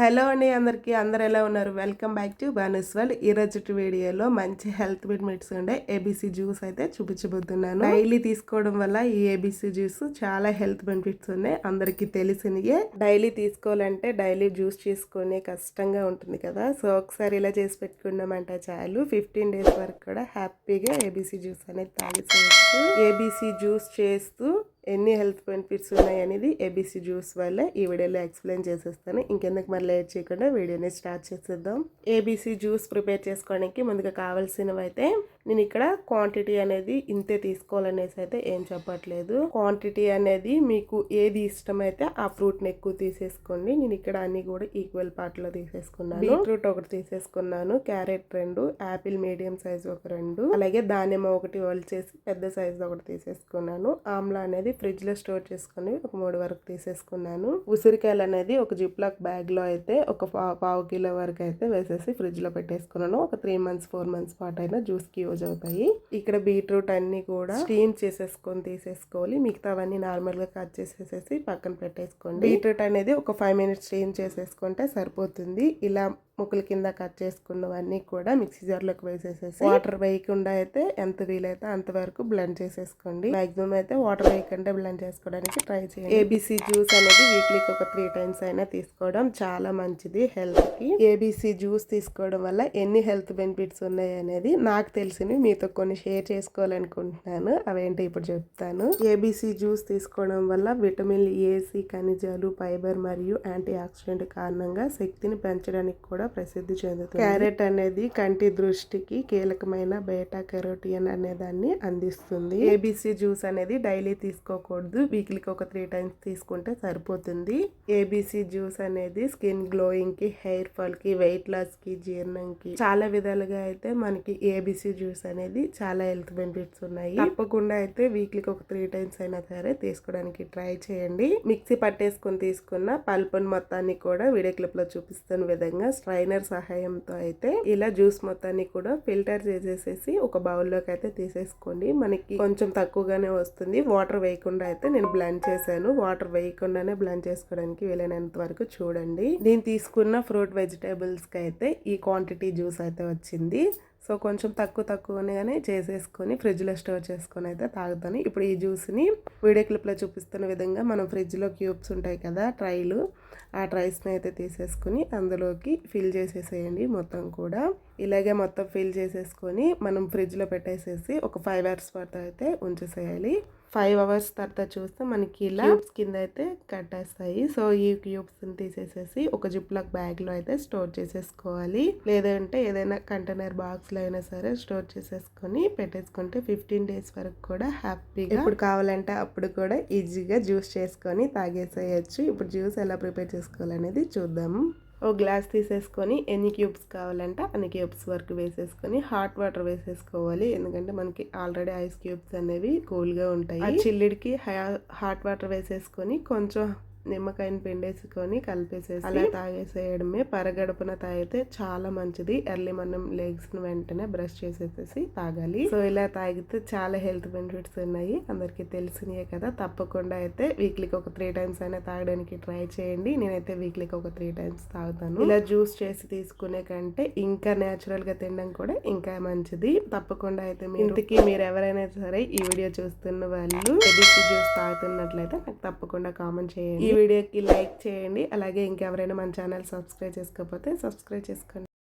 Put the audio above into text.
Hello అండి అందరికీ. అందరు ఎలా ఉన్నారు? వెల్కమ్ బ్యాక్ టు బానస్ వరల్డ్. ఈరోజు వీడియోలో మంచి హెల్త్ బెనిఫిట్స్ ఉండే ఏబీసీ జ్యూస్ అయితే చూపించబోతున్నాను. డైలీ తీసుకోవడం వల్ల ఈ ఏబీసీ జ్యూస్ చాలా హెల్త్ బెనిఫిట్స్ ఉన్నాయి. అందరికీ తెలిసినయే. డైలీ తీసుకోవాలంటే డైలీ జ్యూస్ చేసుకునే కష్టంగా ఉంటుంది కదా. సో ఒకసారి ఇలా చేసి పెట్టుకున్నామంటే చాలు. ఫిఫ్టీన్ డేస్ వరకు కూడా హ్యాపీగా ఏబీసీ జ్యూస్ అనేది తాగేసేయచ్చు. ఏబీసీ జ్యూస్ చేస్తూ ఎన్ని హెల్త్ బెనిఫిట్స్ ఉన్నాయి అనేది ఏబీసీ జ్యూస్ వల్ల ఈ వీడియోలో ఎక్స్ప్లెయిన్ చేసేస్తాను. ఇంకెందుకు మరి లేట్ చేయకుండా వీడియోని స్టార్ట్ చేసేద్దాం. ఏబీసీ జ్యూస్ ప్రిపేర్ చేసుకోవడానికి ముందుగా కావాల్సినవి అయితే నేను ఇక్కడ క్వాంటిటీ అనేది ఇంతే తీసుకోవాలనేసి అయితే ఏం చెప్పట్లేదు. క్వాంటిటీ అనేది మీకు ఏది ఇష్టమైతే ఆ ఫ్రూట్ని ఎక్కువ తీసేసుకోండి. నేను ఇక్కడ అన్ని కూడా ఈక్వల్ పార్ట్లో తీసేసుకున్నాను. బీట్రూట్ ఒకటి తీసేసుకున్నాను. క్యారెట్ రెండు యాపిల్ మీడియం సైజ్ ఒక రెండు. అలాగే దానిమ్మ ఒకటి చేసి పెద్ద సైజ్ ఒకటి తీసేసుకున్నాను. ఆమ్లా అనేది ఫ్రిడ్జ్లో స్టోర్ చేసుకుని ఒక మూడు వరకు తీసేసుకున్నాను. ఉసిరికాయలు అనేది ఒక జిప్లాక్ బ్యాగ్లో అయితే ఒక పావు కిలో వరకు అయితే వేసేసి ఫ్రిడ్జ్లో పెట్టేసుకున్నాను. ఒక త్రీ మంత్స్ ఫోర్ మంత్స్ పాటు అయినా జ్యూస్కి యూజ్ అవుతాయి ఇక్కడ బీట్రూట్ అన్ని కూడా స్టీమ్ చేసేసుకొని తీసేసుకోవాలి. మిగతావన్నీ నార్మల్గా కట్ చేసేసేసి పక్కన పెట్టేసుకోండి. బీట్రూట్ అనేది ఒక ఫైవ్ మినిట్స్ స్టీమ్ చేసేసుకుంటే సరిపోతుంది. ఇలా ముక్కల కింద కట్ చేసుకున్నవన్నీ కూడా మిక్సీ జార్లోకి వేసేసేసి వాటర్ వేయకుండా అయితే ఎంత వీలైతే అంతవరకు బ్లెండ్ చేసేసుకోండి. మాక్సిమం అయితే వాటర్ వేయకుండా బ్లెండ్ చేసుకోవడానికి ట్రై చేయండి. ఏబీసీ జ్యూస్ అనేది వీక్లీకి ఒక త్రీ టైమ్స్ అయినా తీసుకోవడం చాలా మంచిది హెల్త్కి. ఏబీసీ జ్యూస్ తీసుకోవడం వల్ల ఎన్ని హెల్త్ బెనిఫిట్స్ ఉన్నాయి అనేది నాకు తెలిసినవి మీతో కొన్ని షేర్ చేసుకోవాలనుకుంటున్నాను. అవేంటి ఇప్పుడు చెప్తాను. ఏబీసీ జ్యూస్ తీసుకోవడం వల్ల విటమిన్ ఏసీ ఖనిజాలు ఫైబర్ మరియు యాంటీ ఆక్సిడెంట్ కారణంగా శక్తిని పెంచడానికి కూడా ప్రసిద్ధి చెందుతుంది. క్యారెట్ అనేది కంటి దృష్టికి కీలకమైన బేటా కెరోటియన్ అనే దాన్ని అందిస్తుంది. ఏబీసీ జ్యూస్ అనేది డైలీ తీసుకోకూడదు. వీక్లీకి ఒక త్రీ టైమ్స్ తీసుకుంటే సరిపోతుంది. ఏబీసీ జ్యూస్ అనేది స్కిన్ గ్లోయింగ్కి హెయిర్ ఫాల్కి వెయిట్ లాస్కి జీర్ణంకి చాలా విధాలుగా అయితే మనకి ఏబీసీ జ్యూస్ అనేది చాలా హెల్త్ బెనిఫిట్స్ ఉన్నాయి. తప్పకుండా అయితే వీక్లీకి ఒక త్రీ టైమ్స్ అయినా సరే తీసుకోవడానికి ట్రై చేయండి. మిక్సీ పట్టేసుకుని తీసుకున్న పల్పుని మొత్తాన్ని కూడా వీడియో క్లిప్లో చూపిస్తున్న విధంగా స్ట్రైనర్ సహాయంతో అయితే ఇలా జ్యూస్ మొత్తాన్ని కూడా ఫిల్టర్ చేసేసేసి ఒక బౌల్లోకి అయితే తీసేసుకోండి. మనకి కొంచెం తక్కువగానే వస్తుంది. వాటర్ వేయకుండా అయితే నేను బ్లెండ్ చేశాను. వాటర్ వేయకుండానే బ్లెండ్ చేసుకోవడానికి వీలైనంత వరకు చూడండి. నేను తీసుకున్న ఫ్రూట్ వెజిటేబుల్స్కి అయితే ఈ క్వాంటిటీ జ్యూస్ అయితే వచ్చింది. సో కొంచెం తక్కువ తక్కువనే కానీ చేసేసుకొని ఫ్రిడ్జ్లో స్టోర్ చేసుకొని అయితే తాగుతాను. ఇప్పుడు ఈ జ్యూస్ని వీడియో క్లిప్లో చూపిస్తున్న విధంగా మనం ఫ్రిడ్జ్లో క్యూబ్స్ ఉంటాయి కదా ట్రైలు ఆ ట్రైస్ని అయితే తీసేసుకొని అందులోకి ఫిల్ చేసేసేయండి మొత్తం కూడా. ఇలాగే మొత్తం ఫిల్ చేసేసుకొని మనం ఫ్రిడ్జ్లో పెట్టేసేసి ఒక ఫైవ్ అవర్స్ వరకు అయితే ఉంచేసేయాలి. ఫైవ్ అవర్స్ తర్వాత చూస్తే మనకి ఇలా కింద అయితే కట్టేస్తాయి. సో ఈ క్యూబ్స్ని తీసేసేసి ఒక జిప్లాక్ బ్యాగ్లో అయితే స్టోర్ చేసేసుకోవాలి. లేదంటే ఏదైనా కంటైనర్ బాక్స్లో అయినా సరే స్టోర్ చేసేసుకొని పెట్టేసుకుంటే ఫిఫ్టీన్ డేస్ వరకు కూడా హ్యాపీగా ఇప్పుడు కావాలంటే అప్పుడు కూడా ఈజీగా జ్యూస్ చేసుకొని తాగేసేయచ్చు. ఇప్పుడు జ్యూస్ ఎలా ప్రిపేర్ చేసుకోవాలనేది చూద్దాము ఓ గ్లాస్ తీసేసుకొని ఎన్ని క్యూబ్స్ కావాలంటే అన్ని క్యూబ్స్ వరకు వేసేసుకొని హాట్ వాటర్ వేసేసుకోవాలి. ఎందుకంటే మనకి ఆల్రెడీ ఐస్ క్యూబ్స్ అనేవి కూల్గా ఉంటాయి. చిల్లిడికి హాట్ వాటర్ వేసేసుకొని కొంచెం నిమ్మకాయని పిండేసుకొని కలిపేసేసి అలా తాగేసేయడమే. పరగడుపున తాగితే చాలా మంచిది. ఎర్లీ మనం లెగ్స్ వెంటనే బ్రష్ చేసేసేసి తాగాలి. సో ఇలా తాగితే చాలా హెల్త్ బెనిఫిట్స్ ఉన్నాయి. అందరికి తెలిసినాయే కదా. తప్పకుండా అయితే వీక్లీకి ఒక త్రీ టైమ్స్ అయినా తాగడానికి ట్రై చేయండి. నేనైతే వీక్లీకి ఒక త్రీ టైమ్స్ తాగుతాను. ఇలా జ్యూస్ చేసి తీసుకునే కంటే ఇంకా నేచురల్గా తినడం కూడా ఇంకా మంచిది. తప్పకుండా అయితే మీ ఇంటికి మీరు ఎవరైనా సరే ఈ వీడియో చూస్తున్న వాళ్ళు జ్యూస్ తాగుతున్నట్లయితే నాకు తప్పకుండా కామెంట్ చేయండి. ఈ వీడియోకి లైక్ చేయండి. అలాగే ఇంకెవరైనా మన ఛానల్ సబ్స్క్రైబ్ చేసుకోకపోతే సబ్స్క్రైబ్ చేసుకోండి.